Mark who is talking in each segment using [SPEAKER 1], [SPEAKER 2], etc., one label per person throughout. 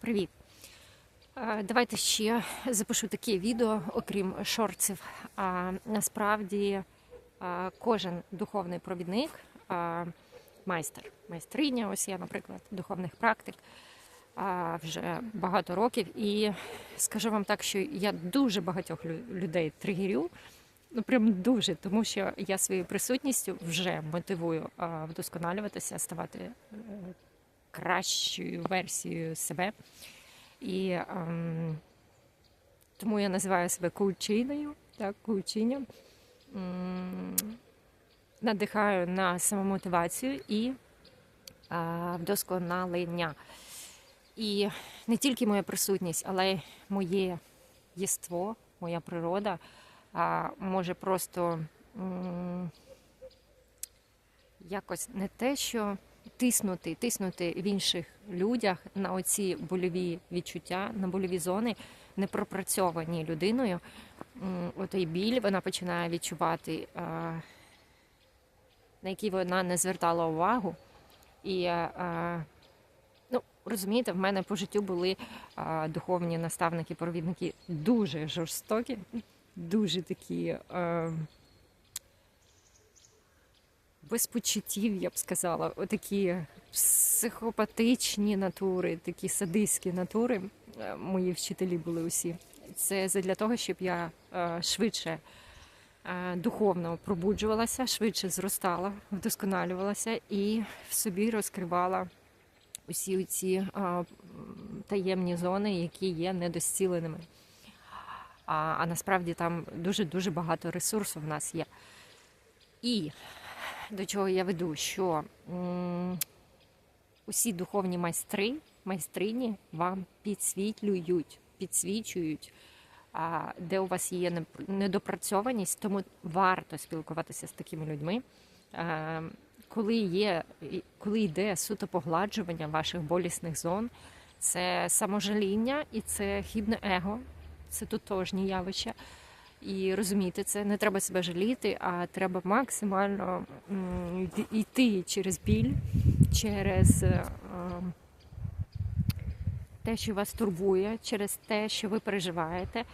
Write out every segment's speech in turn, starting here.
[SPEAKER 1] Привіт! Е, Давайте ще запишу таке відео, окрім шорців. А насправді е, кожен духовний провідник, е, майстер, майстриня, ось я, наприклад, духовних практик вже багато років. І скажу вам так, що я дуже багатьох лю- людей тригерю. Ну, прям дуже, тому що я своєю присутністю вже мотивую вдосконалюватися, ставати кращою версією себе. І ем, тому я називаю себе коучиною, так, коучиням. М, Надихаю на самомотивацію і а, вдосконалення. І не тільки моя присутність, але й моє єство, моя природа а, може просто м, якось не те, що тиснути, тиснути в інших людях на оці больові відчуття, на больові зони, не пропрацьовані людиною. Отой біль вона починає відчувати, на який вона не звертала увагу. І ну, розумієте, в мене по життю були духовні наставники, провідники дуже жорстокі, дуже такі. Без почуттів, я б сказала, отакі психопатичні натури, такі садистські натури. Е, Мої вчителі були усі. Це для того, щоб я е, швидше е, духовно пробуджувалася, швидше зростала, вдосконалювалася і в собі розкривала усі ці таємні зони, які є недостіленими. А, а насправді там дуже дуже багато ресурсу в нас є. І до чого я веду, що усі духовні майстри, майстрині вам підсвітлюють, підсвічують, а, де у вас є недопрацьованість, тому варто спілкуватися з такими людьми. Е, Коли є, коли йде суто погладжування ваших болісних зон, це саможаління і це хібне его, це тотожні явища. І розуміти це, не треба себе жаліти, а треба максимально йти- через біль, через е, те, що вас турбує, через те, що ви переживаєте,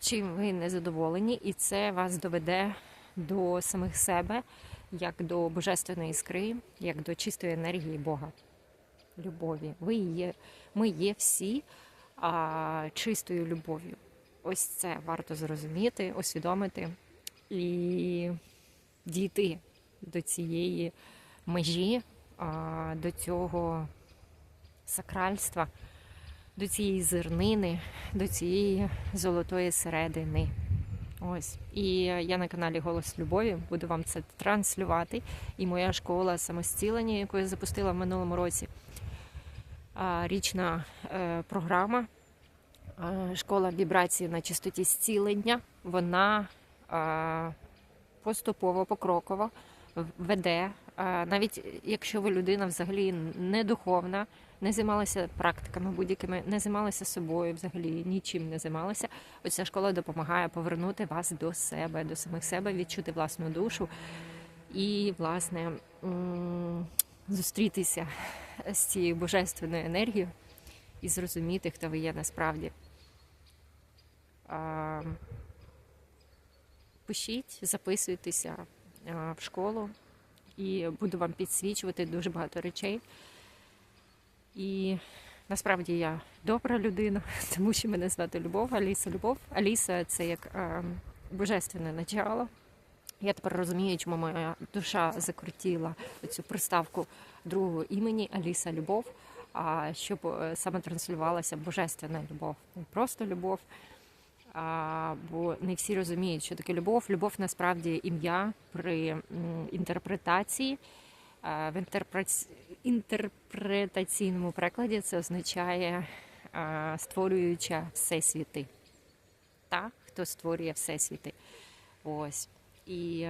[SPEAKER 1] чим ви не задоволені, і це вас доведе до самих себе, як до божественної іскри, як до чистої енергії Бога, любові. Ви є, ми є всі а, чистою любов'ю. Ось це варто зрозуміти, усвідомити і дійти до цієї межі, до цього сакральства, до цієї зернини, до цієї золотої середини. Ось. І я на каналі Голос Любові буду вам це транслювати. І моя школа самостілення, яку я запустила в минулому році, річна е, програма школа вібрації на чистоті зцілення, вона поступово, покроково веде. Навіть якщо ви людина взагалі не духовна, не займалася практиками будь-якими, не займалася собою, взагалі нічим не займалася. Оця школа допомагає повернути вас до себе, до самих себе, відчути власну душу і, власне, зустрітися з цією божественною енергією і зрозуміти, хто ви є насправді. Пишіть, записуйтеся в школу, і буду вам підсвічувати дуже багато речей. І насправді я добра людина, тому що мене звати Любов, Аліса Любов. Аліса це як божественне начало. Я тепер розумію, чому моя душа закрутила цю приставку другого імені Аліса Любов, щоб е, саме транслювалася божественна любов, не просто любов. Бо не всі розуміють, що таке любов. Любов насправді ім'я при інтерпретації. В інтерпреці... інтерпретаційному прикладі це означає створююча всесвіти. Та, хто створює всесвіти. Ось. І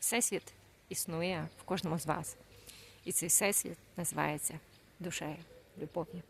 [SPEAKER 1] всесвіт існує в кожному з вас. І цей всесвіт називається душею, любов'ю.